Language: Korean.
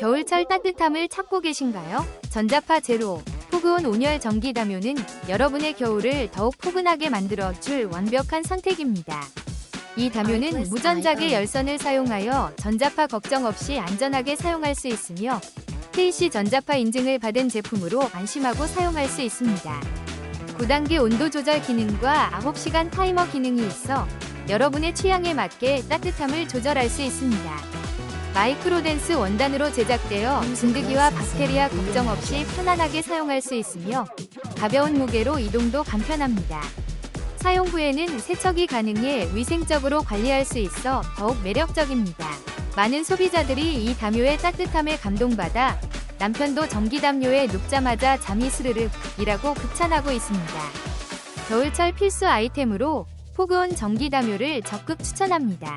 겨울철 따뜻함을 찾고 계신가요? 전자파 제로, 포그온 온열 전기 담요는 여러분의 겨울을 더욱 포근하게 만들어 줄 완벽한 선택입니다. 이 담요는 무전자계 열선을 사용하여 전자파 걱정 없이 안전하게 사용할 수 있으며 KC 전자파 인증을 받은 제품으로 안심하고 사용할 수 있습니다. 9단계 온도 조절 기능과 9시간 타이머 기능이 있어 여러분의 취향에 맞게 따뜻함을 조절할 수 있습니다. 마이크로댄스 원단으로 제작되어 진드기와 박테리아 걱정 없이 편안하게 사용할 수 있으며 가벼운 무게로 이동도 간편합니다. 사용 후에는 세척이 가능해 위생적으로 관리할 수 있어 더욱 매력적입니다. 많은 소비자들이 이 담요의 따뜻함에 감동받아 남편도 전기 담요에 눕자마자 잠이 스르륵이라고 극찬하고 있습니다. 겨울철 필수 아이템으로 포그온 전기 담요를 적극 추천합니다.